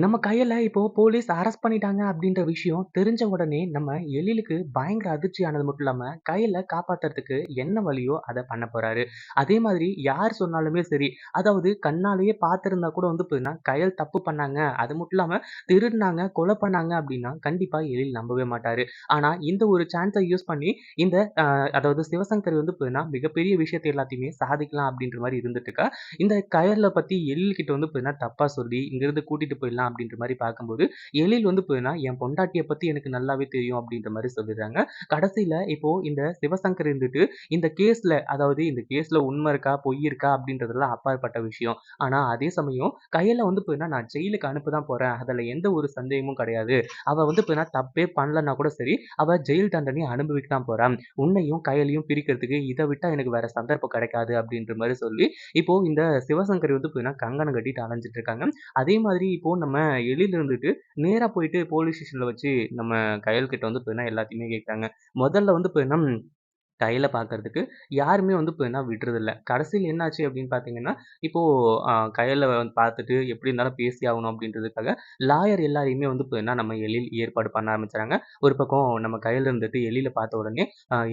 நம்ம கையில இப்போ போலீஸ் அரெஸ்ட் பண்ணிட்டாங்க அப்படின்ற விஷயம் தெரிஞ்ச உடனே நம்ம எழிலுக்கு பயங்கர அதிர்ச்சி ஆனது மட்டும் இல்லாம கையில காப்பாத்துறதுக்கு என்ன வழியோ அதை பண்ண போறாரு. அதே மாதிரி யார் சொன்னாலுமே சரி அதாவது கண்ணாலேயே பார்த்திருந்தா கூட வந்து பார்த்தீங்கன்னா கையல் தப்பு பண்ணாங்க அது மட்டும் இல்லாம திருடினாங்க கொலை பண்ணாங்க அப்படின்னா கண்டிப்பா எழில் நம்பவே மாட்டாரு. ஆனா இந்த ஒரு சான்ஸை யூஸ் பண்ணி இந்த ஆஹ், அதாவது சிவசங்கர் வந்து பார்த்தீங்கன்னா மிகப்பெரிய விஷயத்தை எல்லாத்தையுமே சாதிக்கலாம் அப்படின்ற மாதிரி இருந்துட்டு இருக்கா. இந்த கயலை பத்தி எழில்கிட்ட வந்து பார்த்தீங்கன்னா தப்பா சொல்லி இங்கிருந்து கூட்டிட்டு போயிடலாம் அப்படின்ற மாதிரி பார்க்கும்போது எழில் வந்து போயினா என் பொண்டாட்டியை பத்தி எனக்கு நல்லாவே தெரியும் அப்படின்ற மாதிரி சொல்லிடுறாங்க. கடைசியில இப்போ இந்த சிவசங்கர் இருந்துட்டு இந்த கேஸ்ல அதாவது இந்த கேஸ்ல உண்மை இருக்கா பொய் இருக்கா அப்படின்றதெல்லாம் அப்பாற்பட்ட விஷயம். ஆனா அதே சமயம் கையில வந்து பார்த்தீங்கன்னா நான் ஜெயிலுக்கு அனுப்ப தான் போறேன். அதுல எந்த ஒரு சந்தேகமும் கிடையாது. அவ வந்து பார்த்தீங்கன்னா தப்பே பண்ணலன்னா கூட சரி அவ ஜெயில் தண்டனை அனுபவிக்க தான் போறான் உன்னையும் கையிலையும் பிரிக்கிறதுக்கு இதை விட்டா எனக்கு வேற சந்தர்ப்பம் கிடைக்காது அப்படின்ற மாதிரி சொல்லி இப்போ இந்த சிவசங்கரி வந்து பார்த்தீங்கன்னா கங்கணம் கட்டிட்டு அலைஞ்சிட்டு இருக்காங்க. அதே மாதிரி இப்போ நம்ம எழில் இருந்துட்டு நேரா போயிட்டு போலீஸ் ஸ்டேஷன்ல வச்சு நம்ம கையல் கிட்ட வந்து பார்த்தீங்கன்னா எல்லாத்தையுமே கேட்குறாங்க. முதல்ல வந்து பார்த்தீங்கன்னா கையில் பார்க்கறதுக்கு யாருமே வந்து இப்போ என்ன விடுறதில்ல. கடைசியில் என்னாச்சு அப்படின்னு பார்த்தீங்கன்னா இப்போது கையில் வந்து பார்த்துட்டு எப்படி இருந்தாலும் பேசி ஆகணும் அப்படின்றதுக்காக லாயர் எல்லாரையுமே வந்து இப்போ என்ன நம்ம எழில் ஏற்பாடு பண்ண ஆரம்பிச்சாங்க ஒரு பக்கம் நம்ம கையில் இருந்துட்டு எழில பார்த்த உடனே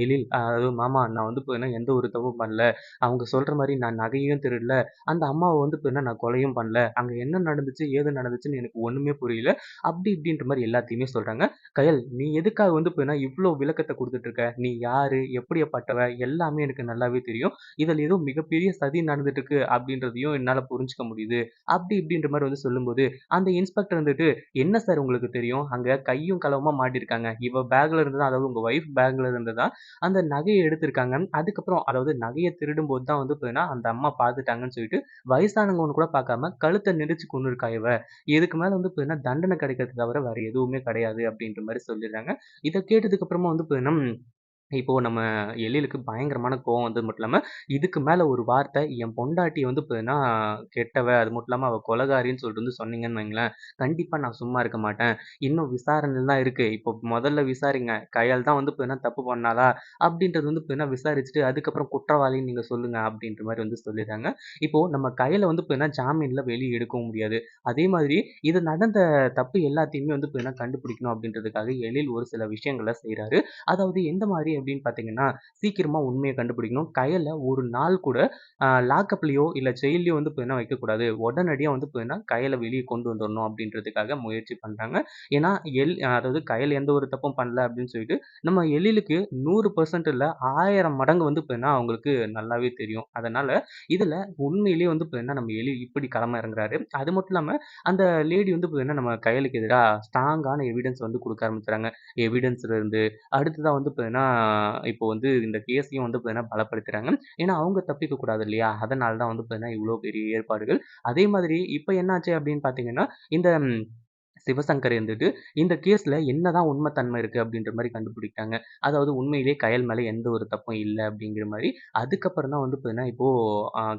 எழில் அதாவது மாமா நான் வந்து இப்போ என்ன எந்த ஒரு தவும் பண்ணல. அவங்க சொல்கிற மாதிரி நான் நகையும் திருடல. அந்த அம்மாவை வந்து இப்போ என்ன நான் கொலையும் பண்ணல. அங்கே என்ன நடந்துச்சு ஏது நடந்துச்சுன்னு எனக்கு ஒன்றுமே புரியல. அப்படி இப்படின்ற மாதிரி எல்லாத்தையுமே சொல்கிறாங்க கயல் நீ எதுக்காக வந்து இப்போ என்ன இவ்வளோ விளக்கத்தை கொடுத்துட்ருக்க நீ யார்? எப்படி எப்படியாப்பட்டவ எல்லாமே எனக்கு நல்லாவே தெரியும். இதில் ஏதோ மிகப்பெரிய சதி நடந்துட்டு இருக்கு அப்படின்றதையும் என்னால் புரிஞ்சுக்க முடியுது. அப்படி இப்படின்ற மாதிரி வந்து சொல்லும்போது அந்த இன்ஸ்பெக்டர் வந்துட்டு என்ன சார் உங்களுக்கு தெரியும்? அங்க கையும் களவுமா மாட்டிருக்காங்க. இவ பேக்ல இருந்து தான் அதாவது உங்கள் ஒய்ஃப் பேக்ல இருந்து தான் அந்த நகையை எடுத்திருக்காங்க. அதுக்கப்புறம் அதாவது நகையை திருடும் போது தான் வந்து பார்த்தீங்கன்னா அந்த அம்மா பார்த்துட்டாங்கன்னு சொல்லிட்டு வயசானவங்கன்னு கூட பார்க்காம கழுத்தை நெரிச்சு கொண்டு இருக்கா இவ. இதுக்கு மேல வந்து பார்த்தீங்கன்னா தண்டனை கிடைக்கிறது தவிர வேறு எதுவுமே கிடையாது. அப்படின்ற மாதிரி சொல்லிடுறாங்க. இதை கேட்டதுக்கு அப்புறமா வந்து பார்த்தீங்கன்னா இப்போ நம்ம எழிலுக்கு பயங்கரமான கோவம் வந்தது மட்டும் இல்லாம, இதுக்கு மேல ஒரு வார்த்தை என் பொண்டாட்டி வந்து பார்த்தீங்கன்னா, கெட்டவ, அது மட்டும் இல்லாம அவ கொலகாரின்னு சொல்லிட்டு வந்து சொன்னீங்கன்னு வைங்களேன், கண்டிப்பா நான் சும்மா இருக்க மாட்டேன். இன்னும் விசாரணையில தான் இருக்கு. இப்போ முதல்ல விசாரிங்க. கையால் தான் வந்து பார்த்தீங்கன்னா தப்பு பண்ணாளா? அப்படின்றது வந்து பார்த்தீங்கன்னா விசாரிச்சுட்டு, அதுக்கப்புறம் குற்றவாளின்னு நீங்க சொல்லுங்க அப்படின்ற மாரி வந்து சொல்லிடுறாங்க. இப்போ நம்ம கையில் வந்து பார்த்தீங்கன்னா ஜாமீன்ல வெளிய எடுக்கவும் முடியாது. அதே மாதிரி இது நடந்த தப்பு எல்லாத்தையுமே வந்து பார்த்தீங்கன்னா கண்டுபிடிக்கணும் அப்படின்றதுக்காக எழில் ஒரு சில விஷயங்கள செய்றாரு. அதாவது எந்த மாரி அப்படின்னு பார்த்தீங்கன்னா, சீக்கிரமாக உண்மையை கண்டுபிடிக்கணும். கையில் ஒரு நாள் கூட அ இல்லை இல்ல வந்து பார்த்தீங்கன்னா வைக்கக்கூடாது. உடனடியாக வந்து பார்த்தீங்கன்னா கையில வெளியே கொண்டு வந்துடணும் அப்படின்றதுக்காக முயற்சி பண்ணுறாங்க ஏன்னா, எல் அதாவது கையில் எந்த ஒரு தப்பும் பண்ணல அப்படின்னு சொல்லிட்டு, நம்ம எழிலுக்கு நூறு பர்சன்ட் இல்லை ஆயிரம் மடங்கு வந்து பார்த்தீங்கன்னா அவங்களுக்கு நல்லாவே தெரியும். அதனால் இதில் உண்மையிலேயே வந்து பார்த்தீங்கன்னா நம்ம எலி இப்படி களமாக இறங்குறாரு. அது மட்டும் இல்லாமல் அந்த லேடி வந்து பார்த்தீங்கன்னா நம்ம கையலுக்கு எதிராக ஸ்ட்ராங்கான எவிடன்ஸ் வந்து கொடுக்க ஆரம்பிச்சுறாங்க. எவிடன்ஸ்ல இருந்து வந்து பார்த்தீங்கன்னா, இப்போ வந்து இந்த கேஸையும் வந்து பார்த்தீங்கன்னா பலப்படுத்துறாங்க. ஏன்னா அவங்க தப்பிக்க கூடாது இல்லையா? அதனால தான் வந்து பார்த்தீங்கன்னா இவ்வளோ பெரிய ஏற்பாடுகள். அதே மாதிரி இப்ப என்னாச்சு அப்படின்னு பார்த்தீங்கன்னா, இந்த சிவசங்கர் இருந்துட்டு இந்த கேஸில் என்னதான் உண்மை தன்மை இருக்குது அப்படின்ற மாதிரி கண்டுபிடிக்காங்க அதாவது உண்மையிலேயே கயல் மேலே எந்த ஒரு தப்பும் இல்லை அப்படிங்கிற மாதிரி. அதுக்கப்புறம் தான் வந்து பார்த்தீங்கன்னா, இப்போது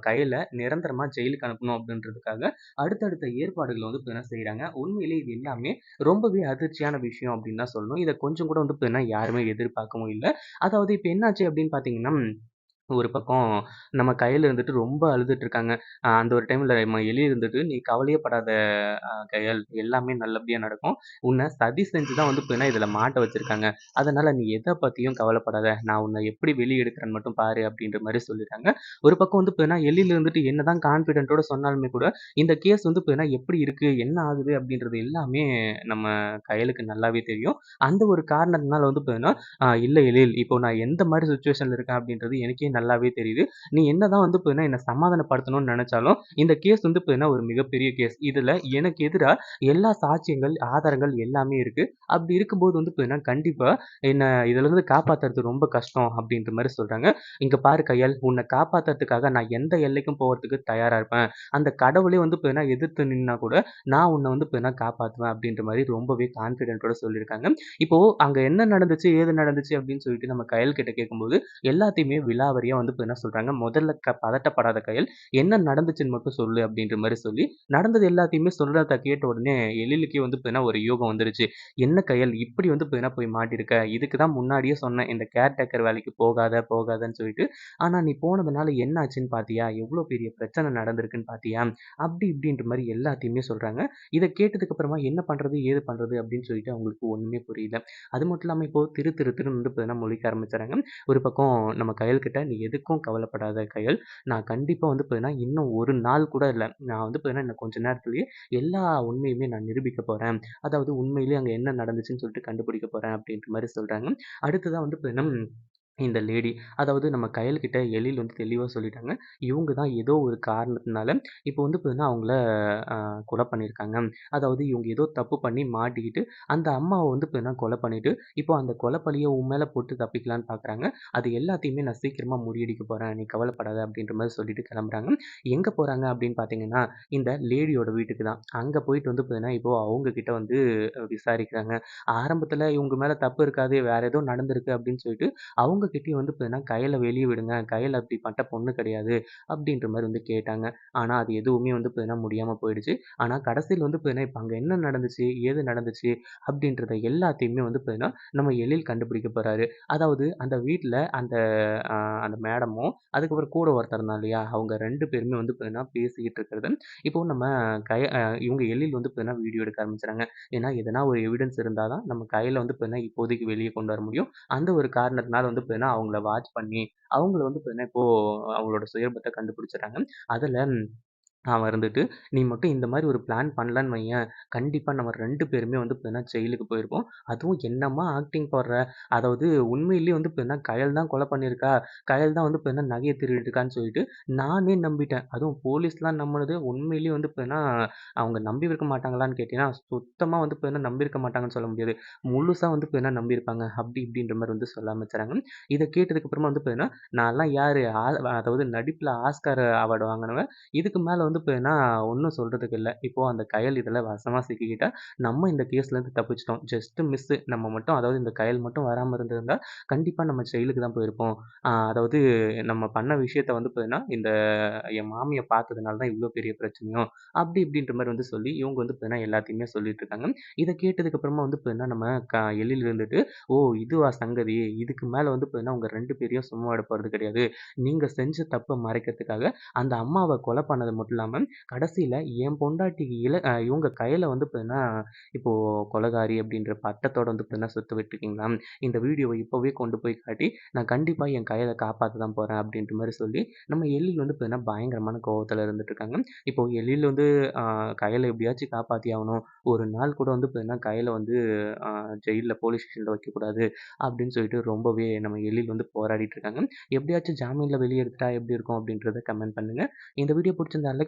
கயலை நிரந்தரமாக ஜெயிலுக்கு அனுப்பணும் அப்படின்றதுக்காக அடுத்தடுத்த ஏற்பாடுகள் வந்து பார்த்தீங்கன்னா செய்கிறாங்க உண்மையிலேயே இது எல்லாமே ரொம்பவே அதிர்ச்சியான விஷயம் அப்படின்னு தான் சொல்லணும். இதை கொஞ்சம் கூட வந்து பார்த்தீங்கன்னா யாருமே எதிர்பார்க்கவும் இல்லை. அதாவது இப்போ என்னாச்சு அப்படின்னு பார்த்தீங்கன்னா, ஒரு பக்கம் நம்ம கையில் இருந்துட்டு ரொம்ப அழுதுட்டு இருக்காங்க. அ அந்த ஒரு டைம்ல நம்ம எலி இருந்துட்டு, "நீ கவலையே படாத அ கயல். எல்லாமே நல்லபடியா நடக்கும். உன்ன சதி செஞ்சு தான் வந்து பார்த்தீங்கன்னா இதில் மாட்ட வச்சிருக்காங்க. அதனால நீ எத பத்தியும் கவலைப்படாத. நான் உன்ன எப்படி வெளிய எடுக்கிறேன்னு மட்டும் பாரு" அப்படின்ற மாரி சொல்லிட்டாங்க. ஒரு பக்கம் வந்து பார்த்தீங்கன்னா, எழில் இருந்துட்டு என்னதான் கான்ஃபிடென்ட்டோட சொன்னாலுமே கூட, இந்த கேஸ் வந்து பார்த்தீங்கன்னா எப்படி இருக்கு? என்ன ஆகுது? அப்படின்றது எல்லாமே நம்ம கயலுக்கு நல்லாவே தெரியும். அந்த ஒரு காரணத்தினால வந்து பார்த்தீங்கன்னா, "அ இல்ல எழில், இப்போ நான் எந்த மாரி சிச்சுவேஷன்ல இருக்கேன் அப்படின்றது எனக்கே நல்லாவே தெரியுது. நீ என்னதான் வந்து பார்த்தீங்கன்னா என்ன சமாதானப்படுத்தணும்னு நினச்சாலும் இந்த கேஸ் வந்து பார்த்தீங்கன்னா ஒரு மிகப்பெரிய கேஸ். இதுல எனக்கு எதிராக எல்லா சாட்சியங்கள், ஆதாரங்கள் எல்லாமே இருக்கு. அப்படி இருக்கும்போது வந்து பார்த்தீங்கன்னா, கண்டிப்பா என்ன இதுலருந்து காப்பாத்துறது ரொம்ப கஷ்டம் அப்படின்ற மாதிரி சொல்றாங்க. "இங்க பாரு கையால் உன்னை காப்பாத்துறதுக்காக நான் எந்த எல்லைக்கும் போறதுக்கு தயாரா இருப்பேன். அந்த கடவுளே வந்து பார்த்தீங்கன்னா எதிர்த்து நின்னா கூட, நான் உன்னை வந்து பார்த்தீங்கன்னா காப்பாத்துவேன்" அப்படின்ற மாதிரி ரொம்பவே கான்ஃபிடென்ட்டோட சொல்லியிருக்காங்க. இப்போ அங்க என்ன நடந்துச்சு? ஏது நடந்துச்சு? அப்படின்னு சொல்லிட்டு நம்ம கையல் கிட்ட கேட்கும்போது, எல்லாத்தையுமே விலாவரி வழியா வந்து என்ன சொல்கிறாங்க "முதல்ல க பதட்டப்படாத கையில் என்ன நடந்துச்சுன்னு மட்டும் சொல்லு" அப்படின்ற மாதிரி சொல்லி, நடந்தது எல்லாத்தையுமே சொல்கிறத கேட்ட உடனே எழிலுக்கே வந்து பார்த்தீங்கன்னா ஒரு யோகம் வந்துருச்சு. "என்ன கையல் இப்படி வந்து பார்த்தீங்கன்னா போய் மாட்டிருக்க இதுக்கு தான் முன்னாடியே சொன்னேன். இந்த கேர்டேக்கர் வேலைக்கு போகாத, போகாதன்னு சொல்லிட்டு. ஆனால் நீ போனதுனால என்ன ஆச்சுன்னு பார்த்தியா? எவ்வளோ பெரிய பிரச்சனை நடந்திருக்குன்னு பார்த்தியா?" அப்படி இப்படின்ற மாதிரி எல்லாத்தையுமே சொல்கிறாங்க இதை கேட்டதுக்கு அப்புறமா என்ன பண்ணுறது ஏது பண்ணுறது அப்படின்னு சொல்லிட்டு அவங்களுக்கு ஒன்றுமே புரியல. அது மட்டும் இல்லாமல் இப்போ திரு திரு திருன்னு வந்து பார்த்தீங்கன்னா மொழிக்க ஆரம்பிச்சுறாங்க. ஒரு பக்கம் நம்ம கையல்கிட்ட "நீ எதுக்கும் கவலைப்படாத கையல் நான் கண்டிப்பா வந்து பார்த்தீங்கன்னா, இன்னும் ஒரு நாள் கூட இல்ல. நான் வந்து பார்த்தீங்கன்னா, இன்னும் கொஞ்ச நேரத்துலேயே எல்லா உண்மையுமே நான் நிரூபிக்க போறேன். அதாவது உண்மையிலேயே அங்க என்ன நடந்துச்சுன்னு சொல்லிட்டு கண்டுபிடிக்க போறேன்." அப்படின்ற மாதிரி சொல்றாங்க. அடுத்ததா வந்து பார்த்தீங்கன்னா, இந்த லேடி அதாவது நம்ம கயல்கிட்ட எழில் வந்து தெளிவாக சொல்லிட்டாங்க. இவங்க தான் ஏதோ ஒரு காரணத்தினால இப்போ வந்து பார்த்தீங்கன்னா, அவங்கள கொலை பண்ணியிருக்காங்க. அதாவது இவங்க ஏதோ தப்பு பண்ணி மாட்டிக்கிட்டு, அந்த அம்மாவை வந்து பார்த்தீங்கன்னா கொலை பண்ணிட்டு, இப்போ அந்த கொலை பழியை உன் மேலே போட்டு தப்பிக்கலான்னு பார்க்குறாங்க. அது எல்லாத்தையுமே நான் சீக்கிரமாக முறியடிக்க போகிறேன் நீ கவலைப்படாத அப்படின்ற மாதிரி சொல்லிட்டு கிளம்புறாங்க. எங்கே போகிறாங்க அப்படின்னு பார்த்தீங்கன்னா, இந்த லேடியோட வீட்டுக்கு தான். அங்கே போயிட்டு வந்து பார்த்தீங்கன்னா, இப்போது அவங்கக்கிட்ட வந்து விசாரிக்கிறாங்க. ஆரம்பத்தில் இவங்க மேலே தப்பு இருக்காது. வேறு ஏதோ நடந்திருக்கு அப்படின்னு சொல்லிட்டு, அவங்க கிட்டயும் வந்து பார்த்தீங்கன்னா, கையில் வெளியே விடுங்க. கையில் அப்படி பட்ட பொண்ணு கிடையாது." அப்படின்ற மாதிரி வந்து கேட்டாங்க. ஆனால் அது எதுவுமே வந்து பார்த்தீங்கன்னா முடியாமல் போயிடுச்சு. ஆனால் கடைசியில் வந்து பார்த்தீங்கன்னா, இப்போ அங்கே என்ன நடந்துச்சு? ஏது நடந்துச்சு? அப்படின்றத எல்லாத்தையுமே வந்து பார்த்தீங்கன்னா, நம்ம எழில் கண்டுபிடிக்க போகிறாரு அதாவது அந்த வீட்டில் அந்த அந்த மேடமும், அதுக்கப்புறம் கூட ஒருத்தர் இருந்தான் இல்லையா? அவங்க ரெண்டு பேருமே வந்து பார்த்தீங்கன்னா பேசிக்கிட்டு இருக்கிறது. இப்போ நம்ம கய இவங்க எழில் வந்து பார்த்தீங்கன்னா வீடியோ எடுக்க ஆரம்பிச்சுறாங்க. ஏன்னா எதனா ஒரு எவிடன்ஸ் இருந்தால் தான் நம்ம கையில் வந்து பார்த்தீங்கன்னா, இப்போதைக்கு வெளியே கொண்டு வர முடியும். அந்த ஒரு காரணத்தினால வந்து பார்த்தீங்கன்னா, அவங்கள வாட்ச் பண்ணி, அவங்கள வந்து பார்த்தீங்கன்னா, இப்போ அவங்களோட சுயபத்தை கண்டுபிடிச்சுடுறாங்க. அதுல அவன் இருந்துட்டு, "நீ மட்டும் இந்த மாதிரி ஒரு பிளான் பண்ணலன்னு வையேன், கண்டிப்பாக நம்ம ரெண்டு பேருமே வந்து பார்த்தீங்கன்னா ஜெயிலுக்கு போயிருப்போம். அதுவும் என்னம்மா ஆக்டிங் போடுற? அதாவது உண்மையிலேயே வந்து பார்த்தீங்கன்னா, கயல் தான் கொலை பண்ணியிருக்கா. கயல் தான் வந்து பார்த்தீங்கன்னா நகையை திருடிருக்கான்னு சொல்லிட்டு நானே நம்பிட்டேன். அதுவும் போலீஸ்லாம் நம்புனது உண்மையிலேயே வந்து பார்த்தீங்கன்னா, அவங்க நம்பி இருக்க மாட்டாங்களான்னு கேட்டீங்கன்னா, சுத்தமாக வந்து பார்த்தீங்கன்னா நம்பியிருக்க மாட்டாங்கன்னு சொல்ல முடியாது. முழுசாக வந்து பார்த்தீங்கன்னா நம்பியிருப்பாங்க. அப்படி இப்படின்ற மாதிரி வந்து சொல்ல ஆரம்பிச்சுறாங்க. இதை கேட்டதுக்கப்புறமா வந்து பார்த்தீங்கன்னா, "நான்லாம் யார் ஆ அதாவது நடிப்பில் ஆஸ்கார் அவார்டு வாங்கினவன் இதுக்கு மேலே வந்து பார்த்தீங்கன்னா, ஒன்றும் சொல்றதுக்கு இல்லை இப்போது அந்த கயல் இதில் வசமாக சிக்கிக்கிட்டால் நம்ம இந்த கேஸ்லேருந்து தப்பிச்சிட்டோம் ஜஸ்ட்டு மிஸ்ஸு. நம்ம மட்டும் அதாவது இந்த கயல் மட்டும் வராமல் இருந்திருந்தால் கண்டிப்பாக நம்ம ஜெயிலுக்கு தான் போயிருப்போம். அதாவது நம்ம பண்ண விஷயத்த வந்து போயின்னா இந்த என் மாமியை பார்த்ததுனால தான் இவ்வளோ பெரிய பிரச்சனையும்." அப்படி இப்படின்ற மாதிரி வந்து சொல்லி, இவங்க வந்து போயின்னா எல்லாத்தையுமே சொல்லிட்டு இருக்காங்க. இதை கேட்டதுக்கப்புறமா வந்து போயின்னா நம்ம க எழில் இருந்துட்டு, "ஓ! இதுவா சங்கதி? இதுக்கு மேலே வந்து பார்த்தீங்கன்னா, உங்கள் ரெண்டு பேரையும் சும்மா விட கிடையாது. நீங்கள் செஞ்ச தப்பை மறைக்கிறதுக்காக, அந்த அம்மாவை கொலை பண்ணது மட்டும் இல்லாமல் கடைசியில் என் பொண்டாட்டி இல இவங்க கையில் வந்து பார்த்தீங்கன்னா, இப்போது கொலைகாரி அப்படின்ற பட்டத்தோட வந்து பார்த்தீங்கன்னா சுத்த விட்டுருக்கீங்களா? இந்த வீடியோவை இப்போவே கொண்டு போய் காட்டி, நான் கண்டிப்பாக என் கையில் காப்பாற்ற தான் போகிறேன் அப்படின்ற மாதிரி சொல்லி, நம்ம எழில் வந்து பார்த்தீங்கன்னா பயங்கரமான கோபத்தில் இருந்துட்டு இருக்காங்க. இப்போ எழில் வந்து கையில் எப்படியாச்சும் காப்பாற்றி ஆகணும் ஒரு நாள் கூட வந்து பார்த்தீங்கன்னா, கையில் வந்து ஜெயிலில் போலீஸ் ஸ்டேஷனில் வைக்கக்கூடாது. அப்படின்னு சொல்லிட்டு ரொம்பவே நம்ம எழில் வந்து போராடிட்டு இருக்காங்க. எப்படியாச்சும் ஜாமீனில் வெளியே எடுத்துட்டா எப்படி இருக்கும்? அப்படின்றத கமெண்ட் பண்ணுங்க. இந்த வீடியோ புடிச்சிருந்தா லைக்